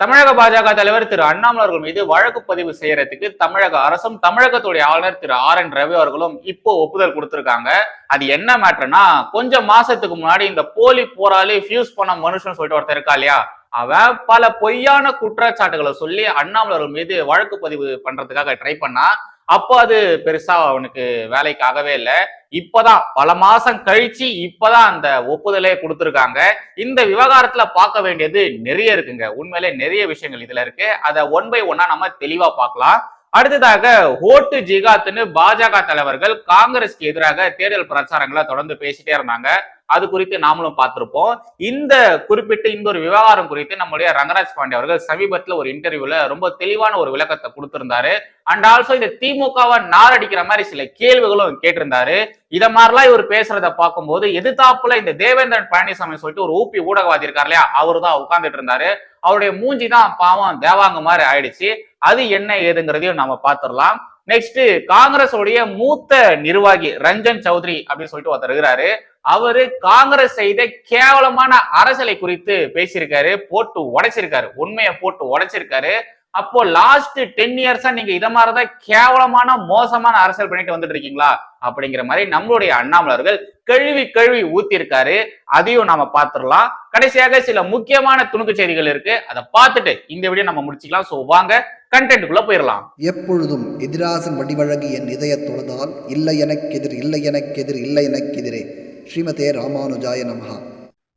தமிழக பாஜக தலைவர் திரு அண்ணாமலை அவர்கள் மீது வழக்கு பதிவு செய்யறதுக்கு தமிழக அரசும் தமிழகத்துடைய ஆளுநர் திரு ஆர் என் ரவி அவர்களும் இப்போ ஒப்புதல் கொடுத்திருக்காங்க. அது என்ன மேட்டர்னா கொஞ்சம் மாசத்துக்கு முன்னாடி இந்த போலி போராளி ஃபியூஸ் பண்ண மனுஷன் சொல்லிட்டு ஒருத்தர் இருக்கா இல்லையா? அவன் பல பொய்யான குற்றச்சாட்டுகளை சொல்லி அண்ணாமலை அவர்கள் மீது வழக்கு பதிவு பண்றதுக்காக ட்ரை பண்ணா. அப்போ அது பெருசா அவனுக்கு வேலைக்கு ஆகவே இல்லை. இப்பதான் பல மாசம் கழிச்சு இப்பதான் அந்த ஒப்புதலே கொடுத்துருக்காங்க. இந்த விவகாரத்துல பார்க்க வேண்டியது நிறைய இருக்குங்க. உண்மையிலே நிறைய விஷயங்கள் இதுல இருக்கு. அதை ஒன் பை ஒன்னா நம்ம தெளிவா பார்க்கலாம். அடுத்ததாக ஓட்டு ஜிகாத்னு பாஜக தலைவர்கள் காங்கிரஸ்க்கு எதிராக தேர்தல் பிரச்சாரங்களை தொடர்ந்து பேசிட்டே இருந்தாங்க. அது குறித்து நாமளும் பார்த்திருப்போம். இந்த குறிப்பிட்ட இந்த ஒரு விவகாரம் குறித்து நம்முடைய ரங்கராஜ் பாண்டே அவர்கள் சமீபத்தில் ஒரு இன்டர்வியூல ரொம்ப தெளிவான ஒரு விளக்கத்தை கொடுத்திருந்தாரு. அண்ட் ஆல்சோ இந்த திமுகவை நாரடிக்கிற மாதிரி சில கேள்விகளும் கேட்டிருந்தாரு. இத மாதிரிலாம் இவர் பேசுறத பார்க்கும்போது எதிர்த்தாப்புல இந்த தேவேந்திரன் பழனிசாமி சொல்லிட்டு ஒரு ஊப்பி ஊடகவாதி இருக்கார் இல்லையா அவரு தான் உட்கார்ந்துட்டு இருந்தாரு. அவருடைய மூஞ்சி தான் பாவம் தேவாங்க மாதிரி ஆயிடுச்சு. அது என்ன ஏதுங்கிறதையும் நாம பார்த்துடலாம். நெக்ஸ்ட் காங்கிரஸ் உடைய மூத்த நிர்வாகி ரஞ்சன் சௌத்ரி அப்படின்னு சொல்லிட்டு ஒருத்தர் இருக்கிறாரு. அவரு காங்கிரஸ் செய்த கேவலமான அரசியலை குறித்து பேசியிருக்காரு போட்டு உடைச்சிருக்காரு. உண்மையை போட்டு உடைச்சிருக்காரு. அப்போ லாஸ்ட் டென் இயர்ஸா நீங்க இத மாதிரிதான் கேவலமான மோசமான அரசியல் பண்ணிட்டு வந்துட்டு இருக்கீங்களா? அப்படிங்கிற மாதிரி நம்மளுடைய அண்ணாமலர்கள் கழுவி கழுவி ஊத்திருக்காரு அதையும் நாம பாத்துடலாம் கடைசியாக சில முக்கியமான துணுக்கு செய்திகள் இருக்கு. அதை பார்த்துட்டு இந்த வீடியோ நம்ம முடிச்சுக்கலாம். சோ வாங்க கண்டென்ட்டுக்குள்ள போயிடலாம். எப்பொழுதும் எதிராசன் வடிவழகு என் இதயத் தொழுதால் இல்லை எனக்கெதிர் இல்லை எனக்கெதிர் இல்லை எனக்கெதிரே ஸ்ரீமதே ராமானுஜாய நமஹா.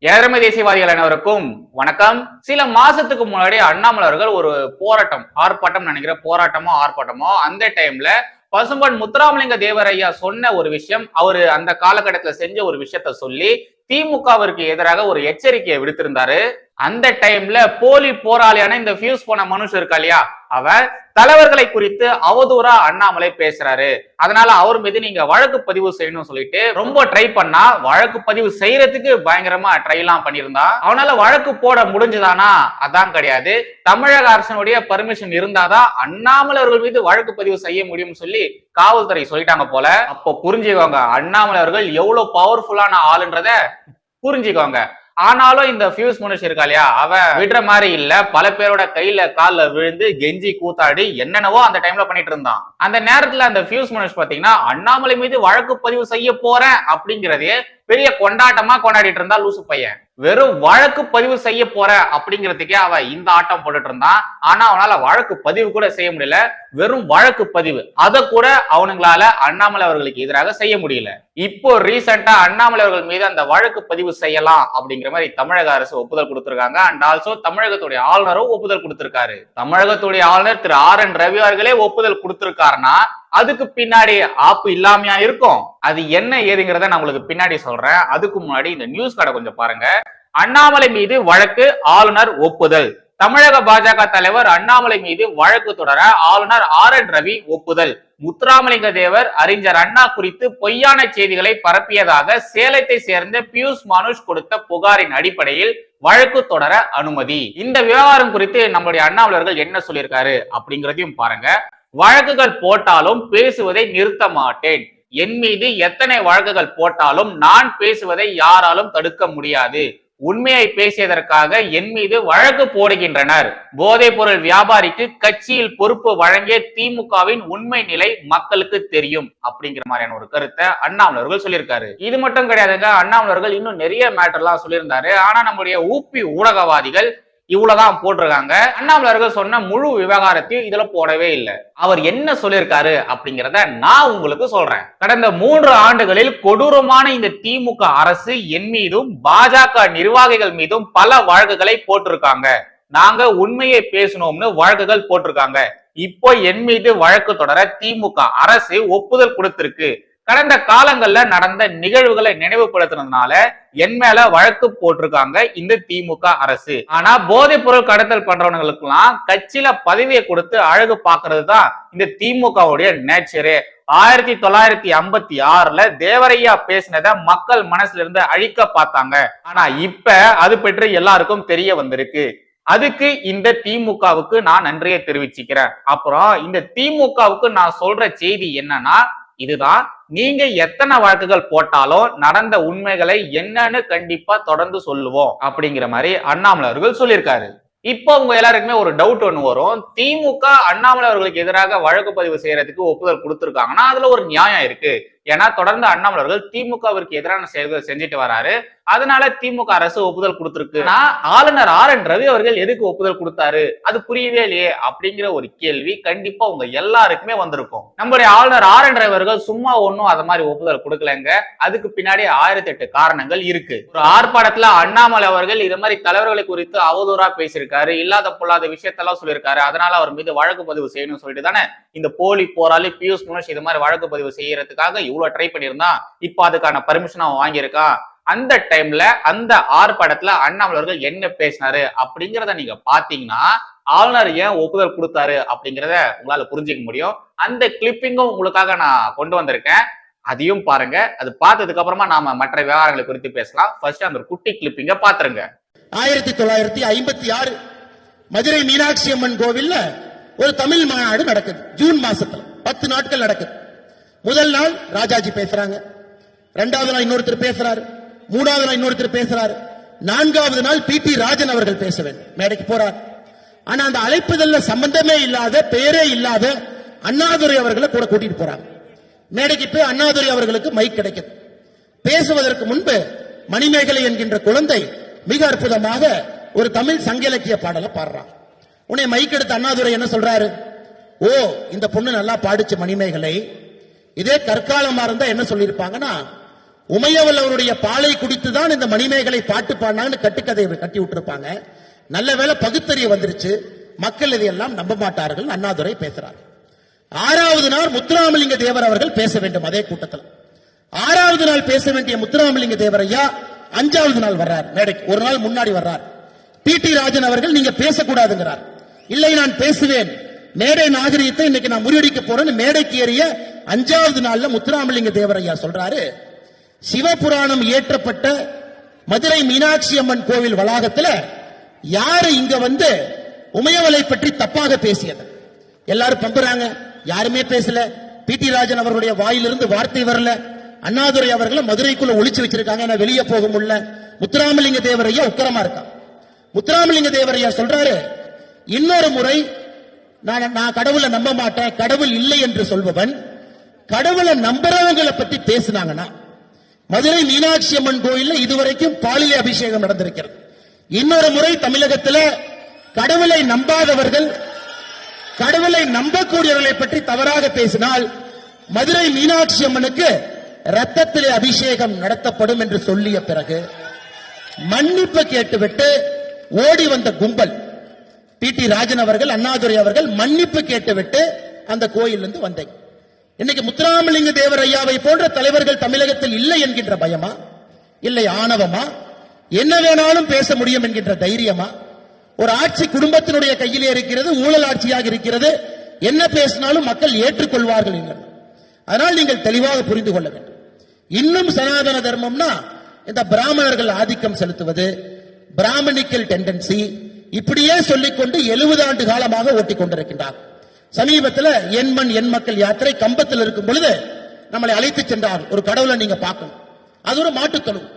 ஏழமை தேசியவாதிகள் அனைவருக்கும் வணக்கம். சில மாசத்துக்கு முன்னாடி அண்ணாமலை அவர்கள் ஒரு போராட்டம் ஆர்ப்பாட்டம் நினைக்கிற போராட்டமோ ஆர்ப்பாட்டமோ அந்த டைம்ல பசும்பன் முத்துராமலிங்க தேவர் ஐயா சொன்ன ஒரு விஷயம் அவரு அந்த காலகட்டத்துல செஞ்ச ஒரு விஷயத்த சொல்லி திமுகவிற்கு எதிராக ஒரு எச்சரிக்கையை விடுத்திருந்தாரு. அந்த டைம்ல போலி போராளியான இந்த ஃபியூஸ் போன மனுஷன் இருக்கா இல்லையா? அவன் தலைவர்களை குறித்து அவதூறா அண்ணாமலை பேசுறாரு. அதனால அவர் மீது நீங்க வழக்கு பதிவு செய்யணும் சொல்லிட்டு ரொம்ப ட்ரை பண்ணா வழக்கு பதிவு செய்யறதுக்கு பயங்கரமா ட்ரை எல்லாம் பண்ணியிருந்தா. அவனால வழக்கு போட முடிஞ்சுதானா? அதான் கிடையாது. தமிழக அரசனுடைய பர்மிஷன் இருந்தாதான் அண்ணாமலை அவர்கள் மீது வழக்கு பதிவு செய்ய முடியும்னு சொல்லி காவல்துறை சொல்லிட்டாங்க போல. அப்போ புரிஞ்சுக்கோங்க அண்ணாமலை அவர்கள் எவ்வளவு பவர்ஃபுல்லான ஆளுன்றத புரிஞ்சுக்கோங்க. ஆனாலும் இந்த பியூஸ் முனிஷ் இருக்கா இல்லையா? அவன் விடுற மாதிரி இல்ல. பல பேரோட கையில கால விழுந்து கெஞ்சி கூத்தாடி என்னென்னவோ அந்த டைம்ல பண்ணிட்டு இருந்தான். அந்த நேரத்துல அந்த பியூஸ் முனிஷ் பாத்தீங்கன்னா அண்ணாமலை மீது வழக்கு பதிவு செய்ய போறேன் அப்படிங்கறதே பெரிய கொண்டாட்டமா கொண்டாடிட்டு இருந்தா லூசு பையன். வெறும் வழக்கு பதிவு செய்ய போற அப்படிங்கிறதுக்கே அவன் இந்த ஆட்டம் போட்டுட்டு இருந்தான் ஆனா அவனால வழக்கு பதிவு கூட செய்ய முடியல. வெறும் வழக்கு பதிவு. அதை கூட அவனுங்களால அண்ணாமலை அவர்களுக்கு எதிராக செய்ய முடியல. இப்போ ரீசெண்டா அண்ணாமலை அவர்கள் மீது அந்த வழக்கு பதிவு செய்யலாம் அப்படிங்கிற மாதிரி தமிழக அரசு ஒப்புதல் கொடுத்திருக்காங்க. அண்ட் ஆல்சோ தமிழகத்துடைய ஆளுநரும் ஒப்புதல் கொடுத்திருக்காரு. தமிழகத்துடைய ஆளுநர் திரு ஆர் என் ரவி அவர்களே ஒப்புதல் கொடுத்திருக்காருன்னா அதுக்கு பின்னாடி ஆப்பு இல்லாமையா இருக்கும்? அது என்ன ஏதுங்கிறத நான் உங்களுக்கு பின்னாடி சொல்றேன். அதுக்கு முன்னாடி இந்த நியூஸ் கார்டை கொஞ்சம் பாருங்க. அண்ணாமலை மீது வழக்கு ஆளுநர் ஒப்புதல். தமிழக பாஜக தலைவர் அண்ணாமலை மீது வழக்கு தொடர ஆளுநர் ஆர் என் ரவி ஒப்புதல். முத்துராமலிங்க தேவர் அறிஞர் அண்ணா குறித்து பொய்யான செய்திகளை பரப்பியதாக சேலத்தை சேர்ந்த பியூஷ் மனுஷ் கொடுத்த புகாரின் அடிப்படையில் வழக்கு தொடர அனுமதி. இந்த விவகாரம் குறித்து நம்மளுடைய அண்ணாமலர்கள் என்ன சொல்லியிருக்காரு அப்படிங்கிறதையும் பாருங்க. வழக்குகள் போட்டாலும் பேசுவதை நிறுத்த மாட்டேன். என் மீது எத்தனை வழக்குகள் போட்டாலும் நான் பேசுவதை யாராலும் தடுக்க முடியாது. உண்மையை பேசியதற்காக என் மீது வழக்கு போடுகின்றனர். போதைப் பொருள் வியாபாரிக்கு கட்சியில் பொறுப்பு வழங்கிய திமுகவின் உண்மை நிலை மக்களுக்கு தெரியும் அப்படிங்கிற மாதிரியான ஒரு கருத்தை அண்ணாமலர்கள் சொல்லியிருக்காரு. இது மட்டும் கிடையாதுங்க அண்ணாமலர்கள் இன்னும் நிறைய மேட்டர்லாம் சொல்லியிருந்தாரு. ஆனா நம்முடைய ஊப்பி ஊடகவாதிகள் இவ்வளவுதான் போட்டிருக்காங்க. அண்ணாமலையர்கள் சொன்ன முழு விவகாரத்தையும் இதுல போடவே இல்லை. அவர் என்ன சொல்லியிருக்காரு அப்படிங்கிறத நான் உங்களுக்கு சொல்றேன். கடந்த மூன்று ஆண்டுகளில் கொடூரமான இந்த திமுக அரசு என் மீதும் பாஜக நிர்வாகிகள் மீதும் பல வழக்குகளை போட்டிருக்காங்க. நாங்க உண்மையை பேசணும்னு வழக்குகள் போட்டிருக்காங்க. இப்போ என் மீது வழக்கு தொடர திமுக அரசு ஒப்புதல் கொடுத்திருக்கு. கடந்த காலங்கள்ல நடந்த நிகழ்வுகளை நினைவுபடுத்துறதுனால என் மேல வழக்கு போட்டிருக்காங்க இந்த திமுக அரசு. ஆனா போதைப் பொருள் கடத்தல் பண்றவங்களுக்கு எல்லாம் கட்சியில பதவியை கொடுத்து அழகு பாக்குறது தான் இந்த திமுகவுடைய நேச்சரு. ஆயிரத்தி தொள்ளாயிரத்தி ஐம்பத்தி ஆறுல தேவரையா பேசினத மக்கள் மனசுல இருந்து அழிக்க பார்த்தாங்க. ஆனா இப்ப அது பற்றி எல்லாருக்கும் தெரிய வந்திருக்கு. அதுக்கு இந்த திமுகவுக்கு நான் நன்றியை தெரிவிச்சுக்கிறேன். அப்புறம் இந்த திமுகவுக்கு நான் சொல்ற செய்தி என்னன்னா இதுதான் நீங்க எத்தனை வழக்குகள் போட்டாலும் நடந்த உண்மைகளை என்னன்னு கண்டிப்பா தொடர்ந்து சொல்லுவோம் அப்படிங்கிற மாதிரி அண்ணாமலை அவர்கள் சொல்லியிருக்காரு. இப்போ உங்க எல்லாருக்குமே ஒரு டவுட் ஒன்று வரும். திமுக அண்ணாமலை அவர்களுக்கு எதிராக வழக்கு பதிவு செய்யறதுக்கு ஒப்புதல் கொடுத்துருக்காங்கன்னா அதுல ஒரு நியாயம் இருக்கு. ஏன்னா தொடர்ந்து அண்ணாமலை அவர்கள் திமுகவிற்கு எதிரான செயல்கள் செஞ்சுட்டு வராரு. அதனால திமுக அரசு ஒப்புதல் கொடுத்திருக்கு. ஆளுநர் ஆர் என் ரவி அவர்கள் எதுக்கு ஒப்புதல் கொடுத்தாரு? அது புரியவே இல்லையே அப்படிங்கிற ஒரு கேள்வி கண்டிப்பா உங்க எல்லாருக்குமே வந்திருக்கும். நம்மளுடைய ஆளுநர் ஆர் என் ரவி அவர்கள் சும்மா ஒன்னும் அத மாதிரி ஒப்புதல் கொடுக்கலங்க. அதுக்கு பின்னாடி ஆயிரத்தி எட்டு காரணங்கள் இருக்கு. ஒரு ஆர்ப்பாட்டத்துல அண்ணாமலை அவர்கள் இது மாதிரி தலைவர்களை குறித்து அவதூறா பேசியிருக்காரு. இல்லாத பொல்லாத விஷயத்தெல்லாம் சொல்லியிருக்காரு. அதனால அவர் மீது வழக்கு பதிவு செய்யணும்னு சொல்லிட்டு தானே இந்த போலி போராளி பியூஷ் மனுஷ் இது மாதிரி வழக்கு பதிவு செய்யறதுக்காக இவ்வளவு ட்ரை பண்ணியிருந்தான் இப்போ அதுக்கான பர்மிஷன் அவன் வாங்கியிருக்கான். அந்த டைம்ல அந்த ஆர்ப்பாட்டத்துல அண்ணாமலவர்கள் என்ன பேசினாரு அப்படிங்கிறத நீங்க பாத்தீங்கன்னா ஆளுநர் ஏன் ஒப்புதல் கொடுத்தாரு அப்படிங்கிறத உங்களால புரிஞ்சுக்க முடியும். அந்த கிளிப்பிங்கும் உங்களுக்காக நான் கொண்டு வந்திருக்கேன். அதையும் பாருங்க. அது பார்த்ததுக்கு அப்புறமா நாம மற்ற விவகாரங்களை குறித்து பேசலாம். ஃபர்ஸ்ட் அந்த குட்டி கிளிப்பிங்க பாத்துருங்க. ஆயிரத்தி தொள்ளாயிரத்தி ஐம்பத்தி ஆறு மதுரை மீனாட்சி அம்மன் கோவில்ல ஒரு தமிழ் மாநாடு நடக்குது. ஜூன் மாசத்துல. பத்து நாட்கள் நடக்குது. முதல் நாள் ராஜாஜி பேசுறாங்க. ரெண்டாவது நாள் இன்னொருத்தர் பேசுறாரு. மூணாவது நாள் இன்னொருத்தர் பேசுறாரு. நான்காவது நாள் பி டி ராஜன் அவர்கள் பேச வேண்டும் மேடைக்கு போறார். ஆனா அந்த அழைப்புதல்ல சம்பந்தமே இல்லாத பேரே இல்லாத அண்ணாதுரை அவர்களை கூட கூட்டிட்டு போறாங்க. மேடைக்கு போய் அண்ணாதுரை அவர்களுக்கு மைக் கிடைக்குது. பேசுவதற்கு முன்பு மணிமேகலை என்கின்ற குழந்தை மிக அற்புதமாக ஒரு தமிழ் சங்க இலக்கிய பாடலை பாடுறான். உன்னை மைக் எடுத்த அண்ணாதுரை என்ன சொல்றாரு? ஓ இந்த பொண்ணு நல்லா பாடிச்சு மணிமேகலை. இதே கற்காலமா இருந்தா என்ன சொல்லியிருப்பாங்கன்னா உமையவல் அவருடைய பாலை குடித்து தான் இந்த மணிமேகலை பாட்டு பாடினாங்கன்னு கட்டுக்கதையை கட்டி விட்டுருப்பாங்க. நல்ல வேளை பகுத்தறிய வந்துருச்சு. மக்கள் இதையெல்லாம் நம்ப மாட்டார்கள். அண்ணாதுரை பேசுறார். ஆறாவது நாள் முத்துராமலிங்க தேவர் அவர்கள் பேச வேண்டும் அதே கூட்டத்தில். ஆறாவது நாள் பேச வேண்டிய முத்துராமலிங்க தேவர் ஐயா அஞ்சாவது நாள் வர்றார் மேடைக்கு. ஒரு நாள் முன்னாடி வர்றார். பி டி ராஜன் அவர்கள் நீங்க பேசக்கூடாதுங்கிறார். இல்லை நான் பேசுவேன். மேடை நாகரிகத்தை இன்னைக்கு நான் முறியடிக்க போறேன்னு மேடைக்கு ஏறிய அஞ்சாவது நாள்ல முத்துராமலிங்க தேவர் ஐயா சொல்றாரு. சிவபுராணம் இயற்றப்பட்ட மதுரை மீனாட்சி அம்மன் கோவில் வளாகத்தில் யாரு இங்க வந்து உமையவலை பற்றி தப்பாக பேசியது? எல்லாரும் பம்புறாங்க. யாருமே பேசல. பி டி ராஜன் அவர்களுடைய வாயிலிருந்து வார்த்தை வரல. அண்ணாதுரை அவர்களை மதுரைக்குள்ள ஒழிச்சு வச்சிருக்காங்க. வெளியே போக முடியல. முத்துராமலிங்க தேவரையா உக்கரமா இருக்கான் முத்துராமலிங்க தேவரையா சொல்றாரு இன்னொரு முறை நான் நான் கடவுளை நம்ப மாட்டேன். கடவுள் இல்லை என்று சொல்பவன். கடவுளை நம்புறவங்களை பத்தி பேசினாங்கன்னா மதுரை மீனாட்சி அம்மன் கோயில்ல இதுவரைக்கும் பாலிய அபிஷேகம் நடந்திருக்கிறது. இன்னொரு முறை தமிழகத்துல கடவுளை நம்பாதவர்கள் கடவுளை நம்பக்கூடியவர்களை பற்றி தவறாக பேசினால் மதுரை மீனாட்சி அம்மனுக்கு ரத்தத்திலே அபிஷேகம் நடத்தப்படும் என்று சொல்லிய பிறகு மன்னிப்பு கேட்டுவிட்டு ஓடி வந்த கும்பல் பி டி ராஜன் அவர்கள் அண்ணாதுரை அவர்கள் மன்னிப்பு கேட்டுவிட்டு அந்த கோயிலிருந்து வந்தேன். இன்னைக்கு முத்துராமலிங்க தேவர் ஐயாவை போன்ற தலைவர்கள் தமிழகத்தில் இல்லை என்கின்ற பயமா? இல்லை ஆணவமா? என்ன வேணாலும் பேச முடியும் என்கின்ற தைரியமா? ஒரு ஆட்சி குடும்பத்தினுடைய கையிலே இருக்கிறது ஊழல் ஆட்சியாக இருக்கிறது. என்ன பேசினாலும் மக்கள் ஏற்றுக்கொள்வார்கள் என்கிறது அதனால் நீங்கள் தெளிவாக புரிந்து கொள்ள வேண்டும். இன்னும் சனாதன தர்மம்னா இந்த பிராமணர்கள் ஆதிக்கம் செலுத்துவது பிராமணிக்கல் டெண்டன்சி இப்படியே சொல்லிக்கொண்டு எழுபது ஆண்டு காலமாக ஓட்டிக் கொண்டிருக்கின்றார் சமீபத்தில் என் மண் என் மக்கள் யாத்திரை கம்பத்தில் இருக்கும் பொழுது நம்மளை அழைத்து சென்றார் ஒரு கடவுளை நீங்க பார்க்கணும். அது ஒரு மாட்டுத்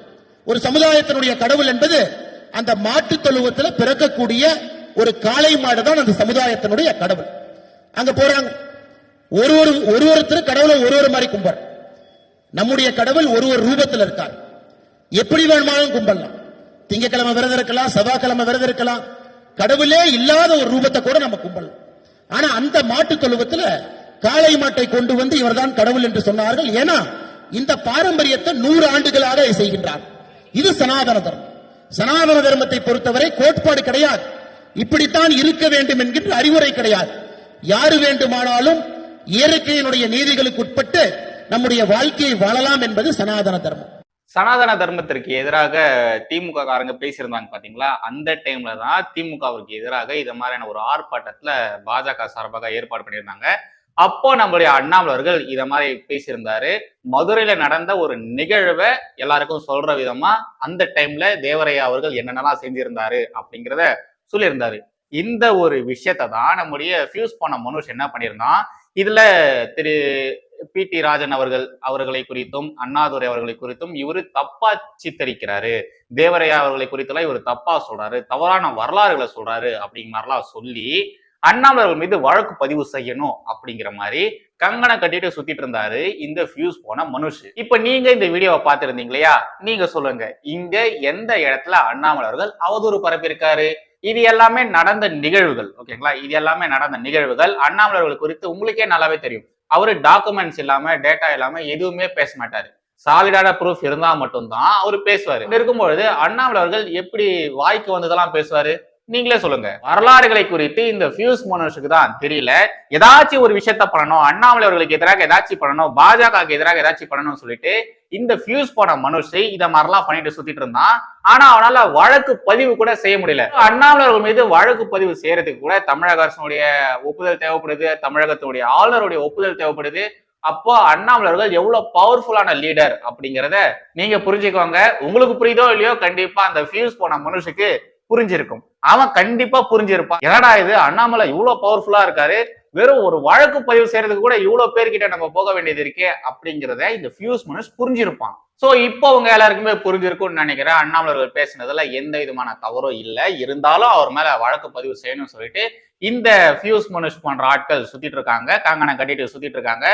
ஒரு சமுதாயத்தினுடைய கடவுள் என்பது அந்த மாட்டுத் தொழுவத்தில் பிறக்கக்கூடிய ஒரு காளை மாடு தான் அந்த சமுதாயத்தினுடைய கடவுள். அங்க போறாங்க. ஒரு ஒரு ஒரு ஒருத்தர் கடவுளை ஒரு ஒரு மாதிரி கும்பல் நம்முடைய கடவுள் ஒரு ஒரு ரூபத்தில் இருக்கார். எப்படி வேணுமானாலும் கும்பலாம் திங்கக்கிழமை விரதம் இருக்கலாம் செவ்வாய்க்கிழமை விரதம் இருக்கலாம். கடவுளே இல்லாத ஒரு ரூபத்தை கூட நம்ம கும்பலாம் ஆனா அந்த மாட்டு தொழுவத்துல காளை மாட்டை கொண்டு வந்து இவர்தான் கடவுள் என்று சொன்னார்கள். ஏன்னா இந்த பாரம்பரியத்தை நூறு ஆண்டுகளாக செய்கின்றார். இது சனாதன தர்மம். சனாதன தர்மத்தை பொறுத்தவரை கோட்பாடு கிடையாது. இப்படித்தான் இருக்க வேண்டும் என்கின்ற அறிவுரை கிடையாது. யாரு வேண்டுமானாலும் இயற்கையினுடைய நீதிகளுக்கு உட்பட்டு நம்முடைய வாழ்க்கையை வாழலாம் என்பது சனாதன தர்மம். சனாதன தர்மத்திற்கு எதிராக திமுக காரங்க பேசியிருந்தாங்க பாத்தீங்களா? அந்த டைம்ல தான் திமுகவிற்கு எதிராக இதை மாதிரியான ஒரு ஆர்ப்பாட்டத்துல பாஜக சார்பாக ஏற்பாடு பண்ணியிருந்தாங்க. அப்போ நம்மளுடைய அண்ணாமலர்கள் இத மாதிரி பேசியிருந்தாரு. மதுரையில நடந்த ஒரு நிகழ்வை எல்லாருக்கும் சொல்ற விதமா அந்த டைம்ல தேவரையா அவர்கள் என்னென்னலாம் செஞ்சிருந்தாரு அப்படிங்கிறத சொல்லியிருந்தாரு. இந்த ஒரு விஷயத்தை தான் நம்முடைய ஃபியூஸ் பண்ண மனுஷ் என்ன பண்ணியிருந்தான்? இதுல திரு பி டி ராஜன் அவர்கள் அவர்களை குறித்தும் அண்ணாதுரை அவர்களை குறித்தும் இவர் தப்பா சித்தரிக்கிறாரு. தேவரையா அவர்களை குறித்தெல்லாம் இவர் தப்பா சொல்றாரு. தவறான வரலாறுகளை சொல்றாரு அப்படிங்கிற மாதிரிலாம் சொல்லி அண்ணாமலர்கள் மீது வழக்கு பதிவு செய்யணும் அப்படிங்கிற மாதிரி கங்கணம் கட்டிட்டு சுத்திட்டு இருந்தாரு இந்த ஃபியூஸ் போன மனுஷ். இப்ப நீங்க இந்த வீடியோவை பார்த்திருந்தீங்க இல்லையா? நீங்க சொல்லுங்க. இங்க எந்த இடத்துல அண்ணாமலர்கள் அவதூறு பரப்பியிருக்காரு இது எல்லாமே நடந்த நிகழ்வுகள் ஓகேங்களா? இது எல்லாமே நடந்த நிகழ்வுகள். அண்ணாமலர்கள் குறித்து உங்களுக்கே நல்லாவே தெரியும். அவரு டாக்குமெண்ட்ஸ் இல்லாம டேட்டா இல்லாம எதுவுமே பேச மாட்டாரு. சாலிடான ப்ரூஃப் இருந்தா மட்டும்தான் அவர் பேசுவாரு. இருக்கும்பொழுது அண்ணாமலை அவர்கள் எப்படி வாய்க்கு வந்ததெல்லாம் பேசுவாரு? நீங்களே சொல்லுங்க. வரலாறுகளை குறித்து இந்த பியூஸ் மோனர்ஸுக்கு தான் தெரியல. ஏதாச்சும் ஒரு விஷயத்த பண்ணணும் அண்ணாமலை அவர்களுக்கு எதிராக ஏதாச்சும் பண்ணணும் பாஜகவுக்கு எதிராக ஏதாச்சும் பண்ணணும்னு சொல்லிட்டு இந்த ஃபியூஸ் போன மனுஷை இதை மாதிரிலாம் பண்ணிட்டு சுத்திட்டு இருந்தான். ஆனா அவனால வழக்கு பதிவு கூட செய்ய முடியல. அண்ணாமலை அவர்கள் மீது வழக்கு பதிவு செய்யறதுக்கு கூட தமிழக அரசனுடைய ஒப்புதல் தேவைப்படுது தமிழகத்துடைய ஆளுநருடைய ஒப்புதல் தேவைப்படுது. அப்போ அண்ணாமலர்கள் எவ்வளவு பவர்ஃபுல்லான லீடர் அப்படிங்கிறத நீங்க புரிஞ்சுக்கோங்க. உங்களுக்கு புரியுதோ இல்லையோ கண்டிப்பா அந்த ஃபியூஸ் போன மனுஷுக்கு புரிஞ்சிருக்கும். அவன் கண்டிப்பா புரிஞ்சிருப்பான். என்னடா இது? அண்ணாமலை இவ்வளவு பவர்ஃபுல்லா இருக்காரு. வெறும் ஒரு வழக்கு பதிவு செய்யறதுக்கு கூட இவ்வளவு பேர்கிட்ட நம்ம போக வேண்டியது இருக்கே அப்படிங்கிறத இந்த ஃபியூஸ் மனுஷ் புரிஞ்சிருப்பான். சோ இப்போ அவங்க எல்லாருக்குமே புரிஞ்சிருக்கும்னு நினைக்கிறேன். அண்ணாமலர்கள் பேசினதுல எந்த விதமான தவறும் இல்லை. இருந்தாலும் அவர் மேல வழக்கு பதிவு செய்யணும்னு சொல்லிட்டு இந்த ஃபியூஸ் மனுஷ் போன்ற ஆட்கள் சுத்திட்டு இருக்காங்க. காங்கனை கட்டிட்டு சுத்திட்டு இருக்காங்க.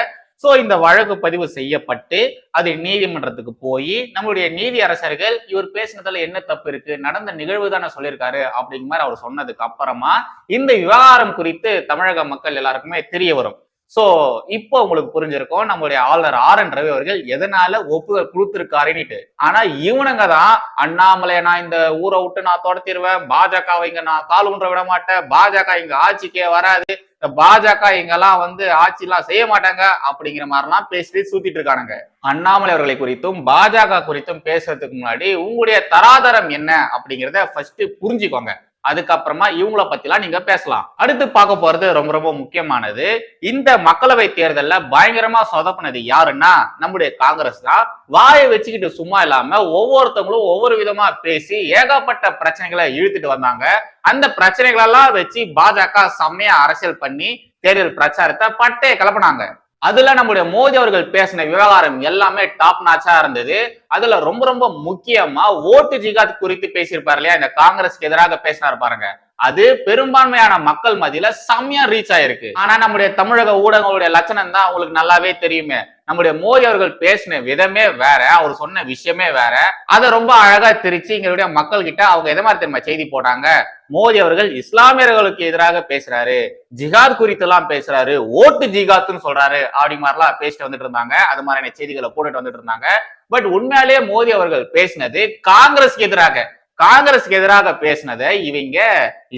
சோ இந்த வழக்கு பதிவு செய்யப்பட்டு அது நீதிமன்றத்துக்கு போய் நம்மளுடைய நீதி அரசர்கள் இவர் பேசினதுல என்ன தப்பு இருக்கு நடந்த நிகழ்வு தானே சொல்லியிருக்காரு அப்படிங்கிற மாதிரி அவர் சொன்னதுக்கு அப்புறமா இந்த விவகாரம் குறித்து தமிழக மக்கள் எல்லாருக்குமே தெரிய வரும். சோ இப்போ உங்களுக்கு புரிஞ்சிருக்கும் நம்மளுடைய ஆளுநர் ஆர் என் ரவி அவர்கள் எதனால ஒப்புதல் கொடுத்துருக்காருன்னுட்டு. ஆனா இவனுங்க தான் அண்ணாமலையை நான் இந்த ஊரை விட்டு நான் தொடத்திருவேன் பாஜகவை இங்க நான் கால் ஊன்ற விட மாட்டேன் பாஜக இங்க ஆட்சிக்கே வராது இந்த பாஜக இங்கெல்லாம் வந்து ஆட்சி எல்லாம் செய்ய மாட்டாங்க அப்படிங்கிற மாதிரிலாம் பேசிட்டு சுத்திட்டு இருக்கானுங்க. அண்ணாமலை அவர்களை குறித்தும் பாஜக குறித்தும் பேசுறதுக்கு முன்னாடி உங்களுடைய தராதரம் என்ன அப்படிங்கிறத ஃபர்ஸ்ட் புரிஞ்சுக்கோங்க. அதுக்கப்புறமா இவங்கள பத்திலாம் நீங்க பேசலாம். அடுத்து பார்க்க போறது ரொம்ப ரொம்ப முக்கியமானது. இந்த மக்களவை தேர்தல்ல பயங்கரமா சொதப்பினது யாருன்னா நம்முடைய காங்கிரஸ் தான். வாயை வச்சுக்கிட்டு சும்மா இல்லாம ஒவ்வொருத்தவங்களும் ஒவ்வொரு விதமா பேசி ஏகப்பட்ட பிரச்சனைகளை இழுத்துட்டு வந்தாங்க. அந்த பிரச்சனைகளெல்லாம் வச்சு பாஜக செம்மையா அரசியல் பண்ணி தேர்தல் பிரச்சாரத்தை பட்டே கிளப்பினாங்க. அதுல நம்முடைய மோடி அவர்கள் பேசின விவகாரம் எல்லாமே டாப் நாச்சா இருந்தது. அதுல ரொம்ப ரொம்ப முக்கியமா ஓட்டு ஜிகாத் குறித்து பேசியிருப்பாரு இல்லையா? இந்த காங்கிரஸ்க்கு எதிராக பேசினார் பாருங்க. அது பெரும்பான்மையான மக்கள் மத்தியில செம்மையா ரீச் ஆயிருக்கு. ஆனா நம்முடைய தமிழக ஊடகங்களுடைய லட்சணம் தான் உங்களுக்கு நல்லாவே தெரியுமே. நம்முடைய மோடி அவர்கள் பேசின விதமே வேற அவர் சொன்ன விஷயமே வேற. அதை ரொம்ப அழகா திரிச்சு எங்களுடைய மக்கள் கிட்ட அவங்க எதை மாதிரி தெரியுமா செய்தி போட்டாங்க? மோடி அவர்கள் இஸ்லாமியர்களுக்கு எதிராக பேசுறாரு. ஜிகாத் குறித்து எல்லாம் பேசுறாரு. ஓட்டு ஜிகாத்னு சொல்றாரு அப்படி மாதிரிலாம் பேசிட்டு வந்துட்டு இருந்தாங்க. அது மாதிரியான செய்திகளை போட்டுட்டு வந்துட்டு இருந்தாங்க. பட் உண்மையாலேயே மோடி அவர்கள் பேசினது காங்கிரஸ்க்கு எதிராக. காங்கிரஸ்க்கு எதிராக பேசினதை இவங்க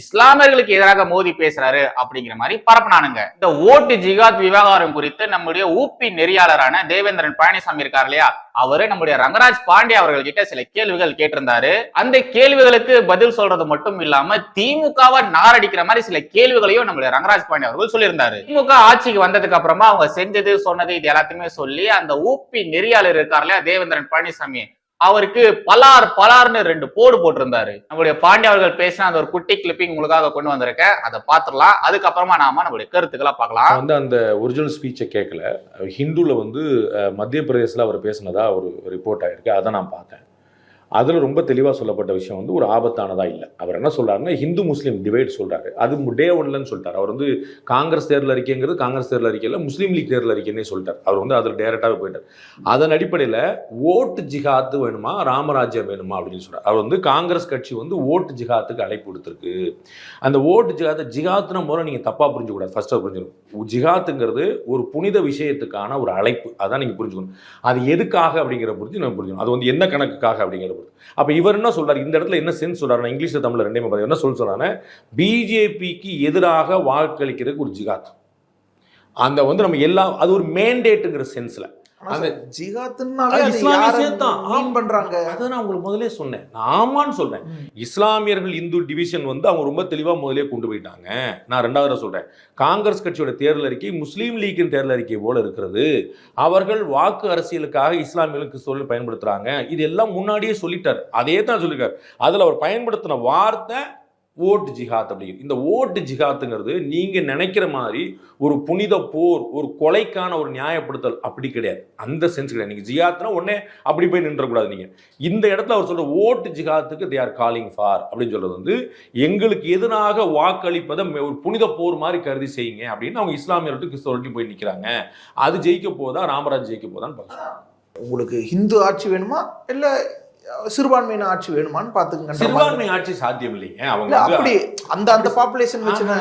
இஸ்லாமியர்களுக்கு எதிராக மோதி பேசுறாரு அப்படிங்கிற மாதிரி பரப்பினானுங்க. இந்த ஓட்டு ஜிகாத் விவகாரம் குறித்து நம்முடைய ஊப்பி நெறியாளரான தேவேந்திரன் பழனிசாமி இருக்கார் இல்லையா? அவரு நம்முடைய ரங்கராஜ் பாண்டே அவர்கள் கிட்ட சில கேள்விகள் கேட்டிருந்தாரு. அந்த கேள்விகளுக்கு பதில் சொல்றது மட்டும் இல்லாம திமுகவை நாரடிக்கிற மாதிரி சில கேள்விகளையும் நம்முடைய ரங்கராஜ் பாண்டே அவர்கள் சொல்லியிருந்தாரு. திமுக ஆட்சிக்கு வந்ததுக்கு அப்புறமா அவங்க செஞ்சது சொன்னது இது எல்லாத்தையுமே சொல்லி அந்த ஊப்பி நெறியாளர் இருக்கார் இல்லையா தேவேந்திரன் பழனிசாமி? அவருக்கு பலார் பலார்னு ரெண்டு போடு போட்டிருந்தாரு. நம்மளுடைய பாண்டிய அவர்கள் பேசின அந்த ஒரு குட்டி கிளிப்பிங் உங்களுக்காக கொண்டு வந்திருக்கேன். அதை பார்த்துடலாம். அதுக்கப்புறமா நாம நம்மளுடைய கருத்துக்களை பார்க்கலாம். வந்து அந்த ஒரிஜினல் ஸ்பீச்சை கேட்கல. ஹிந்துல வந்து மத்திய பிரதேசத்தில் அவர் பேசினதா ஒரு ரிப்போர்ட் ஆயிருக்கு. அதை நான் பார்த்தேன். அதில் ரொம்ப தெளிவாக சொல்லப்பட்ட விஷயம் வந்து ஒரு ஆபத்தானதாக இல்லை. அவர் என்ன சொல்கிறாருன்னா ஹிந்து முஸ்லீம் டிவைட் சொல்கிறாரு அது டே ஒன்லன்னு சொல்லிட்டார். அவர் வந்து காங்கிரஸ் தேர்தல் அறிக்கைங்கிறது காங்கிரஸ் தேர்தல் அறிக்கையில் முஸ்லீம் லீக் தேர்தல் அறிக்கைன்னே சொல்லிட்டார். அவர் வந்து அதில் டேரெக்டாகவே போயிட்டார். அதன் அடிப்படையில் ஓட்டு ஜிகாத்து வேணுமா ராமராஜ்யம் வேணுமா அப்படின்னு சொல்கிறார் அவர் வந்து காங்கிரஸ் கட்சி வந்து ஓட்டு ஜிகாத்துக்கு அழைப்பு கொடுத்துருக்கு அந்த ஓட்டு ஜிஹாத்தை ஜிகாத்துன முறை நீங்கள் தப்பாக புரிஞ்சுக்கூடாது ஃபஸ்ட்டாக புரிஞ்சுக்கணும். ஜிகாத்துங்கிறது ஒரு புனித விஷயத்துக்கான ஒரு அழைப்பு. அதான் நீங்கள் புரிஞ்சுக்கணும். அது எதுக்காக அப்படிங்கிற புரிஞ்சு நம்ம புரிஞ்சுக்கணும். அது வந்து என்ன கணக்குக்காக அப்படிங்கிற பொறுத்து அப்போ இவர் என்ன சொல்கிறார் இந்த இடத்துல என்ன சென்ஸ் சொல்கிறார் இங்கிலீஷில் தமிழ் ரெண்டே பார்த்து என்ன சொல்ல சொல்றாருன்னா பிஜேபிக்கு எதிராக வாக்களிக்கிறதுக்கு ஒரு ஜிகாத் அந்த வந்து நம்ம எல்லா அது ஒரு மேண்டேட்டுங்கிற சென்ஸ்ல அந்த- பண்றாங்க? அதை நான் உங்களுக்கு முதலே சொன்னேன். ஆமான்னு சொல்றேன். இஸ்லாமியர்கள் இந்து டிவிஷன் வந்து அவங்க ரொம்ப தெளிவா முதலே கொண்டு போயிட்டாங்க. நான் ரெண்டாவது சொல்றேன். காங்கிரஸ் கட்சியோட தேர்தல் அறிக்கை முஸ்லீம் லீக்கின் தேர்தல் அறிக்கை போல இருக்கிறது. அவர்கள் வாக்கு அரசியலுக்காக இஸ்லாமியர்களுக்கு சொல்லி பயன்படுத்துறாங்க. இது எல்லாம் முன்னாடியே சொல்லிட்டார். அதே தான் சொல்லியிருக்காரு அதுல அவர் பயன்படுத்தின வார்த்தை ஓட்டு ஜிஹாத் அப்படிங்கிறது இந்த ஓட்டு ஜிஹாத்துங்கிறது நீங்கள் நினைக்கிற மாதிரி ஒரு புனித போர் ஒரு கொலைக்கான ஒரு நியாயப்படுத்தல் அப்படி கிடையாது. அந்த சென்ஸ் கிடையாது. நீங்கள் ஜிஹாத்னா உடனே அப்படி போய் நின்றக்கூடாது நீங்கள் இந்த இடத்துல அவர் சொல்கிற ஓட்டு ஜிஹாத்துக்கு தே ஆர் காலிங் ஃபார் அப்படின்னு சொல்கிறது வந்து எங்களுக்கு எதிராக வாக்களிப்பதை ஒரு புனித போர் மாதிரி கருதி செய்யுங்க அப்படின்னு அவங்க இஸ்லாமியர்கிட்ட கிறிஸ்தவர்கிட்ட போய் நிற்கிறாங்க அது ஜெயிக்க போதா ராமராஜ் ஜெயிக்க போதான்னு பார்க்கலாம். உங்களுக்கு ஹிந்து ஆட்சி வேணுமா? இல்லை சிறுபான்மையின ஆட்சி வேணுமான்னு பாத்துக்கங்க சிறுபான்மை ஆட்சி சாத்தியம் இல்லைங்க அவங்க அப்படி அந்த அந்த பாப்புலேஷன் வச்சுனா.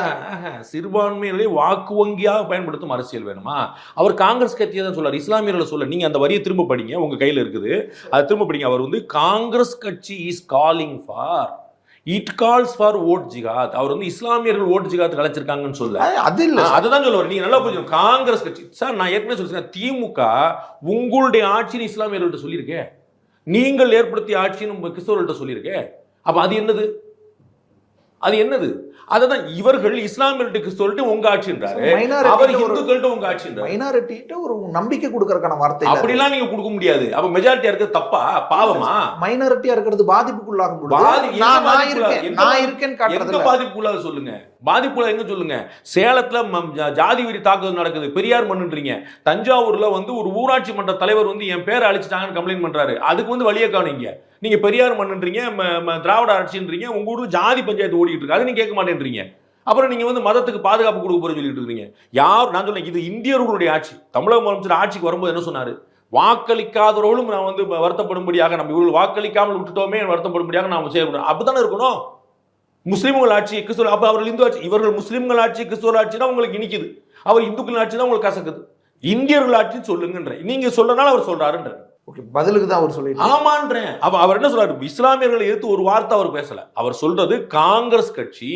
சிறுபான்மையினரை வாக்கு வங்கியாக பயன்படுத்தும் அரசியல் வேணுமா? அவர் காங்கிரஸ் கட்சியை தான் சொல்றாரு இஸ்லாமியர்களை சொல்ல நீங்க அந்த வரியை திரும்ப படிங்க உங்க கையில இருக்குது. அது திரும்ப படிங்க. அவர் வந்து காங்கிரஸ் கட்சி is calling for it calls for vote jihad அவர் வந்து இஸ்லாமியர்கள் ஓட் ஜிகாத் கலைச்சிருக்காங்கன்னு சொல்ல. அது இல்ல. அதுதான் சொல்லுவார் நீங்க நல்லா புரிஞ்சுக்கணும் காங்கிரஸ் கட்சி சார் நான் ஏற்கனவே சொல்லிருக்கேன் திமுக உங்களுடைய ஆட்சின்னு இஸ்லாமியர்கள்ட்ட சொல்லியிருக்கேன். நீங்கள் ஏற்படுத்திய ஆட்சின்னு கிறிஸ்தவர்கள்ட்ட சொல்லியிருக்கேன். அப்போ அது என்னது? அது என்னது? அததான் இவர்கள் இஸ்லாமியர்கிட்ட கிறிஸ்தவர்கள்ட்ட உங்க ஆட்சின்றாரு. அவர் இந்துக்கள்கிட்ட உங்க ஆட்சின்றாரு. மைனாரிட்டிட்ட ஒரு நம்பிக்கை கொடுக்கறதுக்கான வார்த்தை. அப்படிலாம் நீங்க கொடுக்க முடியாது. அப்ப மெஜாரிட்டியா இருக்கிறது தப்பா? பாவமா? மைனாரிட்டியா இருக்கிறது பாதிப்புக்குள்ளாகும் பொழுது பாதி- எங்க நான் இருக்கேன். நான் பாதி- இருக்கேன்னு எங்க காட்டுறதுல பாதிப்புக்குள்ளாத சொல்லுங்க? பாதிப்புல எங்க சொல்லுங்க? சேலத்துல ஜாதி வெறி தாக்குதல் நடக்குது. பெரியார் மண்ணுன்றீங்க. தஞ்சாவூர்ல வந்து ஒரு ஊராட்சி மன்ற தலைவர் வந்து என் பேரை அழிச்சிட்டாங்கன்னு கம்ப்ளைண்ட் பண்றாரு. அதுக்கு வந்து வழியே காணுங்க. நீங்க பெரியார் மண்ணுன்றீங்க ம- திராவிட ஆட்சின்றீங்க உங்க ஊர்ல ஜாதி பஞ்சாயத்து ஓடிட்டு இருக்கு. அதை நீங்க கேட்க மாட்டேன்றீங்க. அப்புறம் நீங்க வந்து மதத்துக்கு பாதுகாப்பு கொடுக்க போற சொல்லிட்டு இருக்கீங்க. யார் நான் சொல்றேன் இது இந்தியர்களுடைய ஆட்சி. தமிழக முதலமைச்சர் ஆட்சிக்கு வரும்போது என்ன சொன்னாரு? வாக்களிக்காதவர்களும் நான் வந்து வருத்தப்படும்படியாக நம்ம இவர்கள் வாக்களிக்காமல் விட்டுட்டோமே வருத்தப்படும்படியாக நாம் செயல்படுறோம். அப்படித்தானே இருக்கணும்? முஸ்லீம்கள் ஆட்சி கிறிஸ்துவ அப்ப அவர்கள் இந்து ஆட்சி இவர்கள் முஸ்லீம்கள் ஆட்சி கிறிஸ்துவ ஆட்சி தான் உங்களுக்கு இனிக்குது. அவர் இந்துக்கள் ஆட்சி தான் உங்களுக்கு கசக்குது. இந்தியர்கள் ஆட்சின்னு சொல்லுங்கன்ற நீங்க சொல்லனால அவர் சொல்றாருன்ற ஓகே பதிலுக்கு தான் அவர் சொல்லிட்டு ஆமான்றேன். அப்ப அவர் என்ன சொல்றாரு? இஸ்லாமியர்களை எதிர்த்து ஒரு வார்த்தை அவர் பேசல. அவர் சொல்றது காங்கிரஸ் கட்சி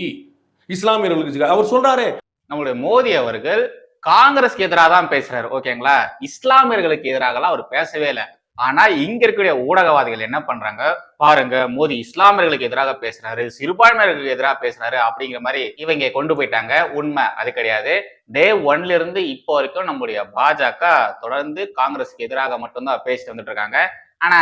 இஸ்லாமியர்களுக்கு அவர் சொல்றாரு. நம்மளுடைய மோடி அவர்கள் காங்கிரஸ்க்கு எதிராக தான் பேசுறாரு ஓகேங்களா? இஸ்லாமியர்களுக்கு எதிராகலாம் அவர் பேசவே இல்லை. ஆனா இங்க இருக்கக்கூடிய ஊடகவாதிகள் என்ன பண்றாங்க? பாருங்க மோடி இஸ்லாமியர்களுக்கு எதிராக பேசுறாரு சிறுபான்மையர்களுக்கு எதிராக பேசுறாரு அப்படிங்கிற மாதிரி இவங்க கொண்டு போயிட்டாங்க. உண்மை அது கிடையாது. டே ஒன்ல இருந்து இப்போ வரைக்கும் நம்முடைய பாஜக தொடர்ந்து காங்கிரஸுக்கு எதிராக மட்டும்தான் பேசிட்டு வந்துட்டு இருக்காங்க. ஆனா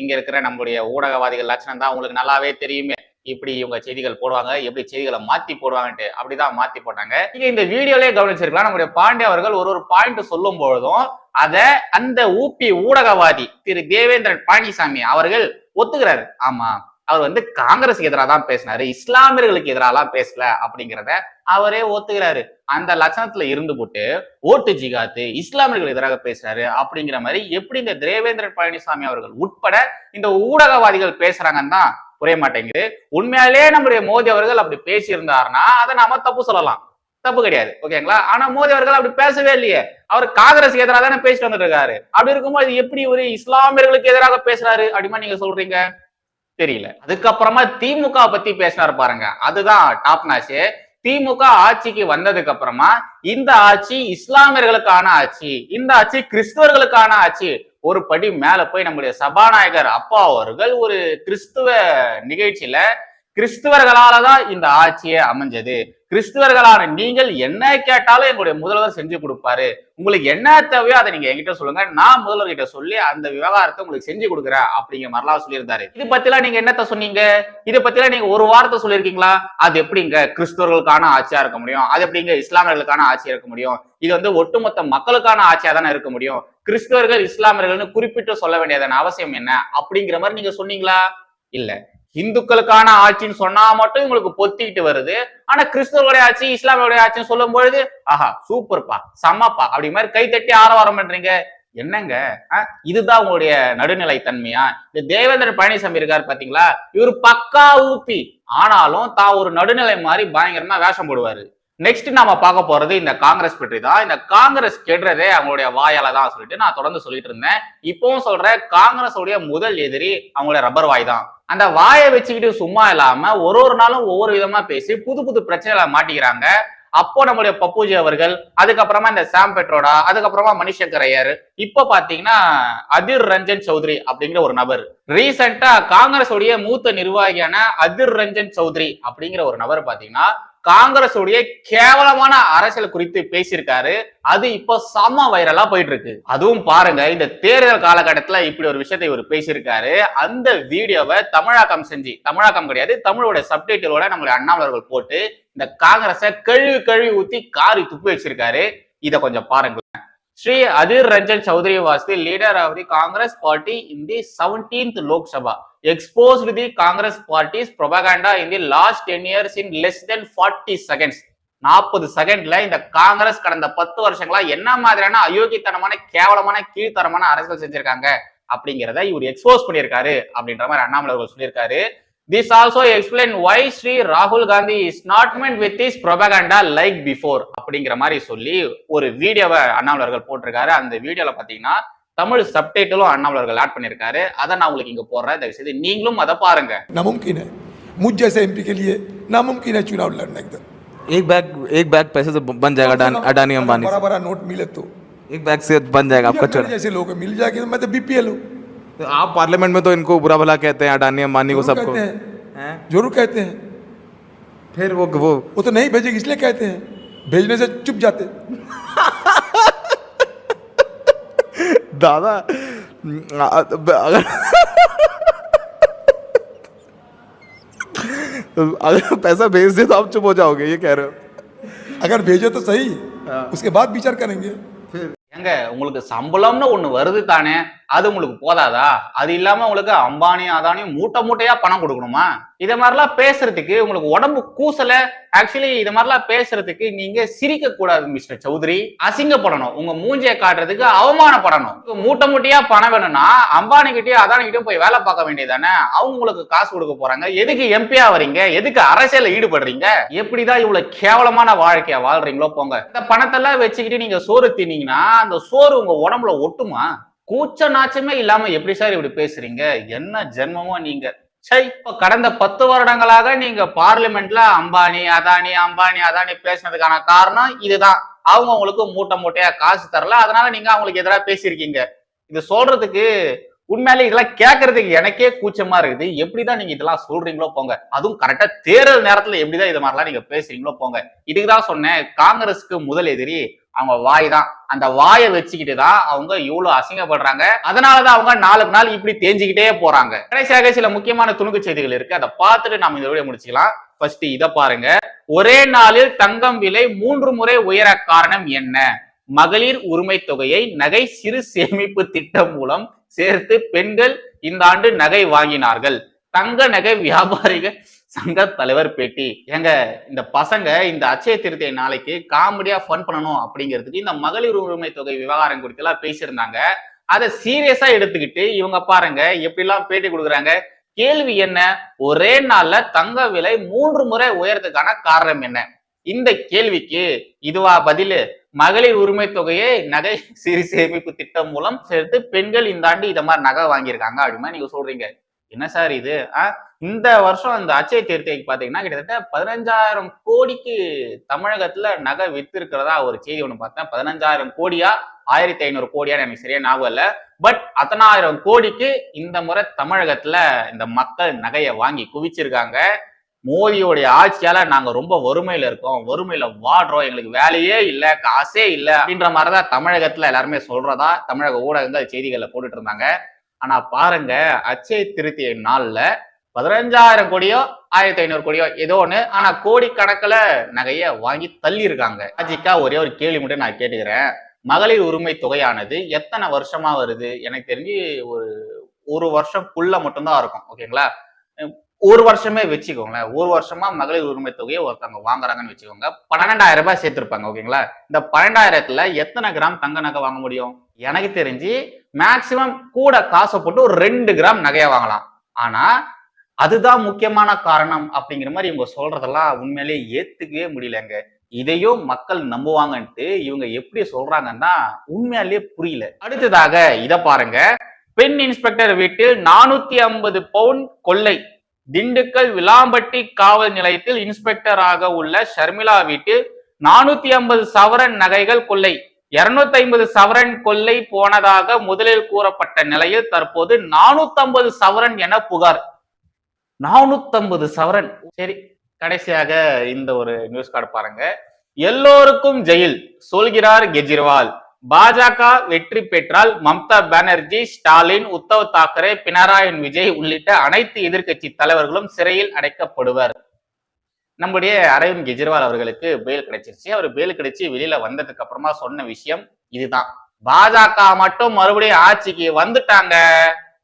இங்க இருக்கிற நம்முடைய ஊடகவாதிகள் லட்சணம் தான் உங்களுக்கு நல்லாவே தெரியுமே. இப்படி இவங்க செய்திகள் போடுவாங்க எப்படி செய்திகளை மாத்தி போடுவாங்கன்ட்டு அப்படிதான் மாத்தி போட்டாங்க. நீங்க இந்த வீடியோலயே கவனிச்சிருக்கலாம். நம்முடைய பாண்டே அவர்கள் ஒரு ஒரு பாயிண்ட் சொல்லும் பொழுதும் அத அந்த ஊபி ஊடகவாதி திரு தேவேந்திரன் பழனிசாமி அவர்கள் ஒத்துக்கிறாரு. ஆமா அவர் வந்து காங்கிரஸுக்கு எதிராக தான் பேசினாரு இஸ்லாமியர்களுக்கு எதிராலாம் பேசல அப்படிங்கிறத அவரே ஒத்துக்கிறாரு. அந்த லட்சணத்துல இருந்து போட்டு ஓட்டு ஜிகாத்து இஸ்லாமியர்கள் எதிராக பேசுறாரு அப்படிங்கிற மாதிரி எப்படி இந்த தேவேந்திரன் பழனிசாமி அவர்கள் உட்பட இந்த ஊடகவாதிகள் பேசுறாங்கன்னு தான் புரிய மாட்டேங்குது. உண்மையாலே நம்முடைய மோடி அவர்கள் அப்படி பேசியிருந்தாருன்னா அதை நாம தப்பு சொல்லலாம். தப்பு கிடையாது. ஓகேங்களா ஆனா மோடி அவர்கள் அப்படி பேசவே இல்லையே. அவர் காங்கிரஸுக்கு எதிராக தானே பேசிட்டு வந்துட்டு இருக்காரு அப்படி இருக்கும்போது எப்படி ஒரு இஸ்லாமியர்களுக்கு எதிராக பேசுறாரு? அப்படிமா நீங்க சொல்றீங்க? தெரியல. அதுக்கப்புறமா திமுக பத்தி பேசினாரு பாருங்க. அதுதான் டாப் நாச்சு திமுக ஆட்சிக்கு வந்ததுக்கு அப்புறமா இந்த ஆட்சி இஸ்லாமியர்களுக்கான ஆட்சி இந்த ஆட்சி கிறிஸ்துவர்களுக்கான ஆட்சி ஒரு படி மேல போய் நம்முடைய சபாநாயகர் அப்பா அவர்கள் ஒரு கிறிஸ்துவ நிகழ்ச்சியில கிறிஸ்துவர்களால தான் இந்த ஆட்சியே அமைஞ்சது. கிறிஸ்துவர்களான நீங்கள் என்ன கேட்டாலும் எங்களுடைய முதல்வர் செஞ்சு கொடுப்பாரு. உங்களுக்கு என்ன தேவையோ அதை நீங்க என்கிட்ட சொல்லுங்க. நான் முதல்வர் கிட்ட சொல்லி அந்த விவகாரத்தை உங்களுக்கு செஞ்சு கொடுக்குறேன் அப்படிங்கிற மாதிரிலாம் சொல்லியிருந்தாரு. இது பத்திலாம் நீங்க என்னத்த சொன்னீங்க? இதை பத்திலாம் நீங்க ஒரு வார்த்தை சொல்லியிருக்கீங்களா? அது எப்படிங்க கிறிஸ்தவர்களுக்கான ஆட்சியா இருக்க முடியும்? அது எப்படிங்க இஸ்லாமியர்களுக்கான ஆட்சியா இருக்க முடியும்? இது வந்து ஒட்டுமொத்த மக்களுக்கான ஆட்சியா தானே இருக்க முடியும்? கிறிஸ்தவர்கள் இஸ்லாமியர்கள்னு குறிப்பிட்டு சொல்ல வேண்டியதான அவசியம் என்ன? அப்படிங்கிற மாதிரி நீங்க சொன்னீங்களா? இல்லை. இந்துக்களுக்கான ஆட்சின்னு சொன்னா மட்டும் உங்களுக்கு பொத்திக்கிட்டு வருது. ஆனா கிறிஸ்தவர்களுடைய ஆட்சி இஸ்லாமியோடைய ஆட்சின்னு சொல்லும் பொழுது ஆஹா சூப்பர்ப்பா சமப்பா அப்படி மாதிரி கை தட்டி ஆரவாரம் பண்றீங்க. என்னங்க? இதுதான் உங்களுடைய நடுநிலை தன்மையா இந்த தேவேந்திர பழனிசாமி இருக்காரு பாத்தீங்களா? இவர் பக்கா ஊப்பி. ஆனாலும் தான் ஒரு நடுநிலை மாதிரி பயங்கரமா வேஷம் போடுவாரு. நெக்ஸ்ட் நாம பார்க்க போறது இந்த காங்கிரஸ் பற்றி தான் இந்த காங்கிரஸ் கெடுறதே அவங்களுடைய வாயால தான் சொல்லிட்டு நான் தொடர்ந்து சொல்லிட்டு இருந்தேன். இப்பவும் சொல்றேன் காங்கிரஸ் உடைய முதல் எதிரி அவங்களுடைய ரப்பர் வாய் தான். அந்த வாயை வச்சுக்கிட்டு சும்மா இல்லாம ஒரு ஒரு நாளும் ஒவ்வொரு விதமா பேசி புது புது பிரச்சனைகளை மாட்டிக்கிறாங்க. அப்போ நம்முடைய பப்புஜி அவர்கள் அதுக்கப்புறமா இந்த சாம் பெட்ரோடா அதுக்கப்புறமா மணிசங்கர் ஐயர் இப்ப பாத்தீங்கன்னா அதிர் ரஞ்சன் சௌத்ரி அப்படிங்கிற ஒரு நபர். ரீசெண்டா காங்கிரஸ் உடைய மூத்த நிர்வாகியான அதிர் ரஞ்சன் சௌத்ரி அப்படிங்கிற ஒரு நபர் பாத்தீங்கன்னா காங்கிரஸ் உடைய கேவலமான அரசியல் குறித்து பேசியிருக்காரு. அது இப்போ சம வைரலா போயிட்டு இருக்கு அதுவும் பாருங்க இந்த தேர்தல் காலகட்டத்துல இப்படி ஒரு விஷயத்தை இவர் பேசியிருக்காரு. அந்த வீடியோவை தமிழாக்கம் செஞ்சு தமிழாக்கம் கிடையாது தமிழோட சப்டைட்டிலோட நம்மளுடைய அண்ணாமலர்கள் போட்டு இந்த காங்கிரஸை கழுவி கழுவி ஊத்தி காரி துப்பி வச்சிருக்காரு. இதை கொஞ்சம் பாருங்க. Shri Adhir Ranjan Chowdhury was the leader of the Congress party in the seventeenth Lok Sabha exposed the Congress party's propaganda in the last 10 years in less than 40 seconds. நாற்பது செகண்ட்ல இந்த காங்கிரஸ் கடந்த பத்து வருஷங்களா என்ன மாதிரியான அயோக்கியத்தனமான கேவலமான கீழ்த்தரமான அரசியல் செஞ்சிருக்காங்க அப்படிங்கிறத இவர் எக்ஸ்போஸ் பண்ணியிருக்காரு அப்படின்ற மாதிரி அண்ணாமலை அவர்கள் சொல்லியிருக்காரு This also explain why Shri ராகுல் Gandhi is not meant with is propaganda like before அப்படிங்கிற மாதிரி சொல்லி ஒரு வீடியோவை அண்ணாமலை அவர்கள் போட்டிருக்காரு அந்த வீடியோல பாத்தீங்கன்னா தமிழ் சப்டைட்டிலும் அண்ணாமலை அவர்கள் ஆட் பண்ணியிருக்காரு அதை நான் உங்களுக்கு இங்க போடுறேன் தயவு செய்து நீங்களும் அதை பாருங்க नामुमकिन है मुझ जैसे एमपी के लिए नामुमकिन है चुनाव लड़ना एकदम एक बैग एक बैग पैसे से बन जाएगा अडानी अडानी अंबानी बड़ा से। बड़ा नोट मिले तो एक बैग से बन जाएगा आपका मेरे चुनाव जैसे लोग हैं, मिल जाएगी तो मैं तो बीपीएल हूँ तो आप पार्लियामेंट में तो इनको बुरा भला कहते हैं अडानी अंबानी को जरूर सबको कहते हैं हैं? जरूर कहते हैं फिर वो वो वो तो नहीं भेजेगी इसलिए कहते हैं भेजने से चुप जाते दादा अगर अगर पैसा भेज दे तो आप चुप हो जाओगे ये कह रहे हो अगर भेजो तो सही उसके बाद विचार करेंगे ஏங்க உங்களுக்கு சம்பளம்னு ஒண்ணு வருது தானே அது உங்களுக்கு போதாதா? அது இல்லாம உங்களுக்கு அம்பானி அதானியும் மூட்டை மூட்டையா பணம் கொடுக்கணுமா? இத மாதிரிலாம் பேசுறதுக்கு உங்களுக்கு உடம்பு கூசல ஆக்சுவலி இத மாதிரிலாம் பேசுறதுக்கு நீங்க சிரிக்க கூடாது மிஸ்டர் சௌத்ரி. அசிங்கப்படணும். உங்க மூஞ்சியை காட்டுறதுக்கு அவமானப்படணும். மூட்டை மூட்டையா பணம் வேணும்னா அம்பானி கிட்டயும் அதானி கிட்டயும் போய் வேலை பார்க்க வேண்டியதானே அவங்க உங்களுக்கு காசு கொடுக்க போறாங்க. எதுக்கு எம்பியா வரீங்க எதுக்கு அரசியல ஈடுபடுறீங்க? எப்படிதான் இவ்வளவு கேவலமான வாழ்க்கைய வாழ்றீங்களோ போங்க. இந்த பணத்தெல்லாம் வச்சுக்கிட்டு நீங்க சோறு தின்னீங்கன்னா அந்த சோறு உங்க உடம்புல ஒட்டுமா? கூச்ச நாச்சமே இல்லாம எப்படி சார் இப்படி பேசுறீங்க? என்ன ஜென்மமோ நீங்க. சை இப்ப கடந்த பத்து வருடங்களாக நீங்க பார்லிமெண்ட்ல அம்பானி அதானி அம்பானி அதானி பேசினதுக்கான காரணம் இதுதான். அவங்க உங்களுக்கு மூட்டை மூட்டையா காசு தரல. அதனால நீங்க அவங்களுக்கு எதிராக பேசியிருக்கீங்க. இது சொல்றதுக்கு உண்மையிலே இதெல்லாம் கேட்கறதுக்கு எனக்கே கூச்சமா இருக்குது. எப்படிதான் நீங்க இதெல்லாம் சொல்றீங்களோ போங்க. அதுவும் கரெக்டா தேர்தல் நேரத்துல எப்படிதான் இது மாதிரிலாம் நீங்க பேசுறீங்களோ போங்க. இதுக்கு தான் சொன்னேன் காங்கிரஸுக்கு முதல் எதிரி அவங்க வாய் தான். அந்த வாயை வச்சுக்கிட்டு தான் அவங்க இவ்வளவு அசிங்கப்படுறாங்க. அதனாலதான் அவங்க நாளுக்கு நாள் இப்படி தேஞ்சிக்கிட்டே போறாங்க. கடைசியாக சில முக்கியமான துணுக்கு செய்திகள் இருக்கு. அதை பார்த்துட்டு நம்ம இந்த வீடியோ முடிச்சுக்கலாம். ஃபர்ஸ்ட் இத பாருங்க. ஒரே நாளில் தங்கம் விலை மூன்று முறை உயர காரணம் என்ன? மகளிர் உரிமை தொகையை நகை சிறு சேமிப்பு திட்டம் மூலம் சேர்த்து பெண்கள் இந்த ஆண்டு நகை வாங்கினார்கள். தங்க நகை வியாபாரிகள் சங்க தலைவர் பேட்டி. ஏங்க இந்த பசங்க இந்த அச்சய திருத்தை நாளைக்கு காமெடியா ஃபன் பண்ணணும் அப்படிங்கிறதுக்கு இந்த மகளிர் உரிமை தொகை விவகாரம் குறித்து எல்லாம் பேசியிருந்தாங்க. அதை சீரியஸா எடுத்துக்கிட்டு இவங்க பாருங்க எப்படிலாம் பேட்டி கொடுக்குறாங்க. கேள்வி என்ன? ஒரே நாள்ல தங்க விலை மூன்று முறை உயரத்துக்கான காரணம் என்ன? இந்த கேள்விக்கு இதுவா பதிலு. மகளிர் உரிமை தொகையை நகை சிறு சேமிப்பு திட்டம் மூலம் சேர்த்து பெண்கள் இந்த ஆண்டு மாதிரி நகை வாங்கியிருக்காங்க அப்படிமா நீங்க சொல்றீங்க. என்ன சார் இது? ஆ? இந்த வருஷம் இந்த அச்சய தீர்த்தைக்கு பார்த்தீங்கன்னா கிட்டத்தட்ட பதினஞ்சாயிரம் கோடிக்கு தமிழகத்துல நகை வித்து இருக்கிறதா ஒரு செய்தி ஒன்று பார்த்தேன். பதினஞ்சாயிரம் கோடியா ஆயிரத்தி ஐநூறு கோடியான்னு எனக்கு சரியா ஞாபகம் இல்லை. பட் அத்தனாயிரம் கோடிக்கு இந்த முறை தமிழகத்துல இந்த மக்கள் நகையை வாங்கி குவிச்சிருக்காங்க. மோதியோடைய ஆட்சியால நாங்க ரொம்ப வறுமையில இருக்கோம். வறுமையில வாடுறோம் எங்களுக்கு வேலையே இல்லை காசே இல்லை அப்படின்ற மாதிரிதான் தமிழகத்துல எல்லாருமே சொல்றதா தமிழக ஊடகங்கள் செய்திகளை போட்டுட்டு இருந்தாங்க. ஆனா பாருங்க அச்சய திருத்திய நாள்ல பதினஞ்சாயிரம் கோடியோ ஆயிரத்தி ஐநூறு கோடியோ ஏதோ ஒண்ணு. ஆனா கோடி கணக்குல நகைய வாங்கி தள்ளி இருக்காங்க அஜிக்கா ஒரே ஒரு கேள்வி மட்டும் நான் கேட்டுக்கிறேன். மகளிர் உரிமை தொகையானது எத்தனை வருஷமா வருது? எனக்கு தெரிஞ்சு ஒரு ஒரு வருஷம்குள்ள மட்டும்தான் இருக்கும். ஓகேங்களா? ஒரு வருஷமே வச்சுக்கோங்களேன். ஒரு வருஷமா மகளிர் உரிமை தொகையை ஒருத்தவங்க வாங்குறாங்கன்னு வச்சுக்கோங்க. பன்னெண்டாயிரம் ரூபாய் சேர்த்துருப்பாங்க. ஓகேங்களா? இந்த பன்னெண்டாயிரத்துல எத்தனை கிராம் தங்க நகை வாங்க முடியும்? எனக்கு தெரிஞ்சு மேக்சிமம் கூட காசை போட்டு ஒரு ரெண்டு கிராம் நகையை வாங்கலாம். ஆனா அதுதான் முக்கியமான காரணம் அப்படிங்கிற மாதிரி இவங்க சொல்றதெல்லாம் உண்மையிலேயே ஏத்துக்கவே முடியலங்க. இதையும் மக்கள் நம்புவாங்கன்ட்டு இவங்க எப்படி சொல்றாங்கன்னா உண்மையாலேயே புரியல. அடுத்ததாக இத பாருங்க. பெண் இன்ஸ்பெக்டர் வீட்டில் நானூத்தி ஐம்பது பவுன் கொள்ளை திண்டுக்கல் விளாம்பட்டி காவல் நிலையத்தில் இன்ஸ்பெக்டராக உள்ள ஷர்மிளா வீட்டில் நானூத்தி ஐம்பது சவரன் நகைகள் கொள்ளை இருநூத்தி ஐம்பது சவரன் கொள்ளை போனதாக முதலில் கூறப்பட்ட நிலையில் தற்போது நானூத்தி ஐம்பது சவரன் என புகார். நானூத்தி ஐம்பது சவரன். சரி கடைசியாக இந்த ஒரு நியூஸ் கார்டு பாருங்க. எல்லோருக்கும் ஜெயில் சொல்கிறார் கெஜ்ரிவால். பாஜக வெற்றி பெற்றால் மம்தா பானர்ஜி ஸ்டாலின் உத்தவ் தாக்கரே பினராயி விஜய் உள்ளிட்ட அனைத்து எதிர்க்கட்சி தலைவர்களும் சிறையில் அடைக்கப்படுவர். நம்முடைய அரவிந்த் கெஜ்ரிவால் அவர்களுக்கு பெயில் கிடைச்சிருச்சு. அவர் பெயில் கிடைச்சு வெளியில வந்ததுக்கு அப்புறமா சொன்ன விஷயம் இதுதான். பாஜக மட்டும் மறுபடியும் ஆட்சிக்கு வந்துட்டாங்க.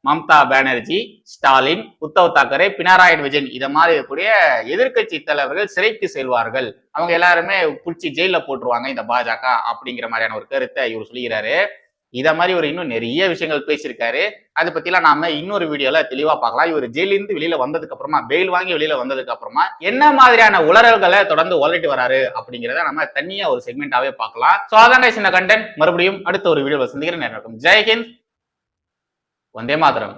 மம்தா பானர்ஜி ஸ்டாலின் உத்தவ் தாக்கரே பினராயி விஜயன் இதை மாதிரி இருக்கக்கூடிய எதிர்க்கட்சி தலைவர்கள் சிறைக்கு செல்வார்கள். அவங்க எல்லாருமே பிடிச்சி ஜெயில போட்டுருவாங்க இந்த பாஜக அப்படிங்கிற மாதிரியான ஒரு கருத்தை இவர் சொல்லுகிறாரு இதை மாதிரி ஒரு இன்னும் நிறைய விஷயங்கள் பேசியிருக்காரு. அதை பத்திலாம் நாம இன்னொரு வீடியோல தெளிவா பார்க்கலாம். இவர் ஜெயிலிருந்து வெளியில வந்ததுக்கு அப்புறமா பெயில் வாங்கி வெளியில வந்ததுக்கு அப்புறமா என்ன மாதிரியான உளறல்களை தொடர்ந்து உளறிட்டு வராரு அப்படிங்கிறத நம்ம தனியா ஒரு செக்மெண்டாவே பார்க்கலாம். சோ அதான் சின்ன கண்டென்ட் மறுபடியும் அடுத்த ஒரு வீடியோல சந்திக்கிறேன். நேரம் ஜெய்ஹிந்த் వందే మాతరం.